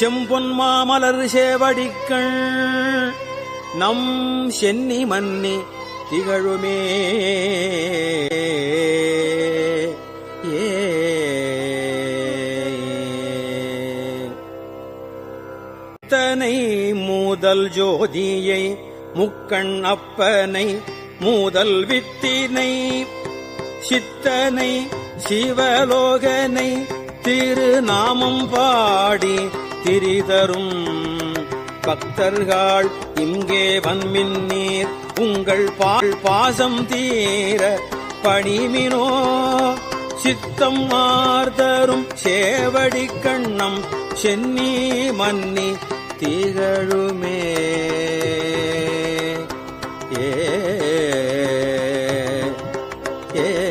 செம்பொன் மாமலர் சேவடிக்கள். நம் சென்னி மன்னி திகழுமே. ஏ. தனை மூதல் ஜோதியை முக்கண் அப்பனை மூதல் வித்தினை. சித்தனை சிவலோகனை திருநாமம் பாடி திரிதரும். பக்தர்கள் இங்கே வன்மின் நீர் உங்கள் பால் பாசம் தீர பணிமினோ. சித்தம் மார்தரும் சேவடி கண்ணம் சென்னி மன்னி திகழுமே. ஏ ஏ